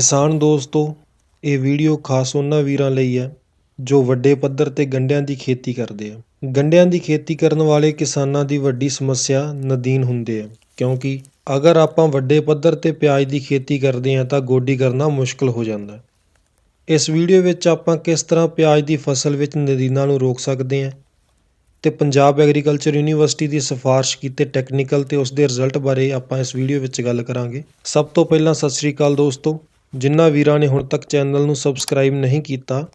ਕਿਸਾਨ ਦੋਸਤੋ, ਇਹ ਵੀਡੀਓ ਖਾਸ ਉਹਨਾਂ ਵੀਰਾਂ ਲਈ ਹੈ ਜੋ ਵੱਡੇ ਪੱਧਰ ਤੇ ਗੰਢਿਆਂ ਦੀ ਖੇਤੀ ਕਰਦੇ ਆ। ਗੰਢਿਆਂ ਦੀ ਖੇਤੀ ਕਰਨ ਵਾਲੇ ਕਿਸਾਨਾਂ ਦੀ ਵੱਡੀ ਸਮੱਸਿਆ ਨਦੀਨ ਹੁੰਦੇ ਆ, ਕਿਉਂਕਿ ਅਗਰ ਆਪਾਂ ਵੱਡੇ ਪੱਧਰ ਤੇ ਪਿਆਜ਼ ਦੀ ਖੇਤੀ ਕਰਦੇ ਹਾਂ ਤਾਂ ਗੋਡੀ ਕਰਨਾ ਮੁਸ਼ਕਲ ਹੋ ਜਾਂਦਾ। ਇਸ ਵੀਡੀਓ ਵਿੱਚ ਆਪਾਂ ਕਿਸ ਤਰ੍ਹਾਂ ਪਿਆਜ਼ ਦੀ ਫਸਲ ਵਿੱਚ ਨਦੀਨਾਂ ਨੂੰ ਰੋਕ ਸਕਦੇ ਹਾਂ ਤੇ ਪੰਜਾਬ ਐਗਰੀਕਲਚਰ ਯੂਨੀਵਰਸਿਟੀ ਦੀ ਸਿਫਾਰਿਸ਼ ਕੀਤੇ ਟੈਕਨੀਕਲ ਤੇ ਉਸ ਦੇ ਰਿਜ਼ਲਟ ਬਾਰੇ ਆਪਾਂ ਇਸ ਵੀਡੀਓ ਵਿੱਚ ਗੱਲ ਕਰਾਂਗੇ। ਸਭ ਤੋਂ ਪਹਿਲਾਂ ਸਤਿ ਸ੍ਰੀ ਅਕਾਲ ਦੋਸਤੋ ਜਿਨ੍ਹਾਂ ਵੀਰਾਂ ਨੇ ਹੁਣ ਤੱਕ ਚੈਨਲ ਨੂੰ ਸਬਸਕ੍ਰਾਈਬ ਨਹੀਂ ਕੀਤਾ,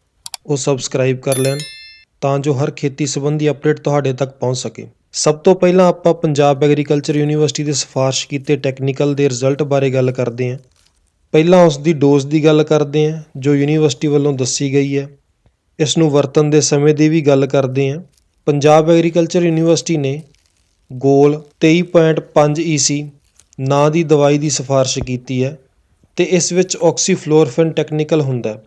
ਉਹ ਸਬਸਕ੍ਰਾਈਬ ਕਰ ਲੈਣ, ਤਾਂ ਜੋ ਹਰ ਖੇਤੀ ਸੰਬੰਧੀ ਅਪਡੇਟ ਤੁਹਾਡੇ ਤੱਕ ਪਹੁੰਚ ਸਕੇ। ਸਭ ਤੋਂ ਪਹਿਲਾਂ ਆਪਾਂ ਪੰਜਾਬ ਐਗਰੀਕਲਚਰ ਯੂਨੀਵਰਸਿਟੀ ਦੇ ਸਿਫਾਰਿਸ਼ ਕੀਤੇ ਟੈਕਨੀਕਲ ਦੇ ਰਿਜ਼ਲਟ ਬਾਰੇ ਗੱਲ ਕਰਦੇ ਹਾਂ। ਪਹਿਲਾਂ ਉਸ ਦੀ ਡੋਜ਼ ਦੀ ਗੱਲ ਕਰਦੇ ਹਾਂ, ਜੋ ਯੂਨੀਵਰਸਿਟੀ ਵੱਲੋਂ ਦੱਸੀ ਗਈ ਹੈ। ਇਸ ਨੂੰ ਵਰਤਣ ਦੇ ਸਮੇਂ ਦੀ ਵੀ ਗੱਲ ਕਰਦੇ ਹਾਂ। ਪੰਜਾਬ ਐਗਰੀਕਲਚਰ ਯੂਨੀਵਰਸਿਟੀ ਨੇ ਗੋਲ 23.5 ਈਸੀ ਨਾਂ ਦੀ ਦਵਾਈ ਦੀ ਸਿਫਾਰਿਸ਼ ਕੀਤੀ ਹੈ। ਤੇ ਇਸ ਵਿੱਚ ਆਕਸੀਫਲੋਰਫਨ ਟੈਕਨੀਕਲ ਹੁੰਦਾ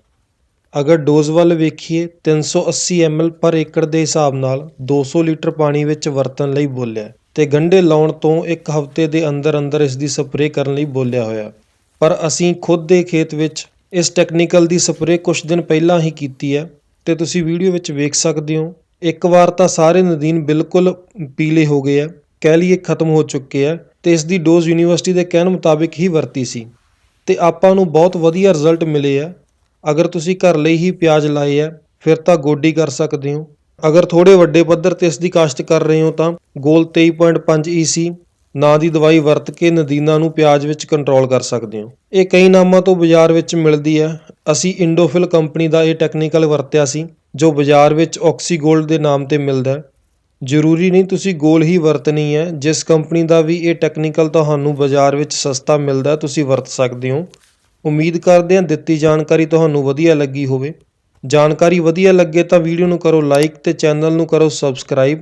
ਅਗਰ ਡੋਜ਼ ਵੱਲ ਵੇਖੀਏ 380 ml ਪਰ ਏਕੜ ਦੇ ਹਿਸਾਬ ਨਾਲ 200 ਲੀਟਰ ਪਾਣੀ ਵਿੱਚ ਵਰਤਣ ਲਈ ਬੋਲਿਆ ਹੈ ਤੇ ਗੰਢੇ ਲਾਉਣ ਤੋਂ ਇੱਕ ਹਫ਼ਤੇ ਦੇ ਅੰਦਰ ਅੰਦਰ ਇਸ ਦੀ ਸਪਰੇਅ ਕਰਨ ਲਈ ਬੋਲਿਆ ਹੋਇਆ ਪਰ ਅਸੀਂ ਖੁਦ ਦੇ ਖੇਤ ਵਿੱਚ ਇਸ ਟੈਕਨੀਕਲ ਦੀ ਸਪਰੇਅ ਕੁਝ ਦਿਨ ਪਹਿਲਾਂ ਹੀ ਕੀਤੀ ਹੈ ਤੇ ਤੁਸੀਂ ਵੀਡੀਓ ਵਿੱਚ ਵੇਖ ਸਕਦੇ ਹੋ। ਇੱਕ ਵਾਰ ਤਾਂ ਸਾਰੇ ਨਦੀਨ ਬਿਲਕੁਲ ਪੀਲੇ ਹੋ ਗਏ ਆ ਕਹਿ ਲਈਏ ਖਤਮ ਹੋ ਚੁੱਕੇ ਆ ਤੇ ਇਸ ਦੀ ਡੋਜ਼ ਯੂਨੀਵਰਸਿਟੀ ਦੇ ਕਹਿਣ ਮੁਤਾਬਿਕ ਹੀ ਵਰਤੀ ਸੀ। ਅਤੇ ਆਪਾਂ ਨੂੰ ਬਹੁਤ ਵਧੀਆ ਰਿਜ਼ਲਟ ਮਿਲੇ ਆ। ਅਗਰ ਤੁਸੀਂ ਘਰ ਲਈ ਹੀ ਪਿਆਜ਼ ਲਾਏ ਆ, ਫਿਰ ਤਾਂ ਗੋਡੀ ਕਰ ਸਕਦੇ ਹੋ। ਅਗਰ ਥੋੜ੍ਹੇ ਵੱਡੇ ਪੱਧਰ ਤੇ ਇਸ ਦੀ ਕਾਸ਼ਤ ਕਰ ਰਹੇ ਹੋ ਤਾਂ ਗੋਲ 23.5 ਈਸੀ ਨਾਂ ਦੀ ਦਵਾਈ ਵਰਤ ਕੇ ਨਦੀਨਾਂ ਨੂੰ ਪਿਆਜ਼ ਵਿੱਚ ਕੰਟਰੋਲ ਕਰ ਸਕਦੇ ਹੋ। ਇਹ ਕਈ ਨਾਮਾਂ ਤੋਂ ਬਾਜ਼ਾਰ ਵਿੱਚ ਮਿਲਦੀ ਹੈ ਅਸੀਂ ਇੰਡੋਫਿਲ ਕੰਪਨੀ ਦਾ ਇਹ ਟੈਕਨੀਕਲ ਵਰਤਿਆ ਸੀ, ਜੋ ਬਾਜ਼ਾਰ ਵਿੱਚ ਆਕਸੀਗੋਲਡ ਦੇ ਨਾਮ ਤੇ ਮਿਲਦਾ ਹੈ। ਜ਼ਰੂਰੀ ਨਹੀਂ ਤੁਸੀਂ ਗੋਲ ਹੀ ਵਰਤਣੀ ਹੈ। ਜਿਸ ਕੰਪਨੀ ਦਾ ਵੀ ਇਹ ਟੈਕਨੀਕਲ ਤੁਹਾਨੂੰ ਬਾਜ਼ਾਰ ਵਿੱਚ ਸਸਤਾ ਮਿਲਦਾ, ਤੁਸੀਂ ਵਰਤ ਸਕਦੇ ਹੋ। ਉਮੀਦ ਕਰਦੇ ਹਾਂ ਦਿੱਤੀ ਜਾਣਕਾਰੀ ਤੁਹਾਨੂੰ ਵਧੀਆ ਲੱਗੀ ਹੋਵੇ। ਜਾਣਕਾਰੀ ਵਧੀਆ ਲੱਗੇ ਤਾਂ ਵੀਡੀਓ ਨੂੰ ਕਰੋ ਲਾਈਕ ਤੇ ਚੈਨਲ ਨੂੰ ਕਰੋ ਸਬਸਕ੍ਰਾਈਬ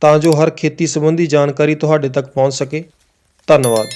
ਤਾਂ ਜੋ ਹਰ ਖੇਤੀ ਸੰਬੰਧੀ ਜਾਣਕਾਰੀ ਤੁਹਾਡੇ ਤੱਕ ਪਹੁੰਚ ਸਕੇ। ਧੰਨਵਾਦ।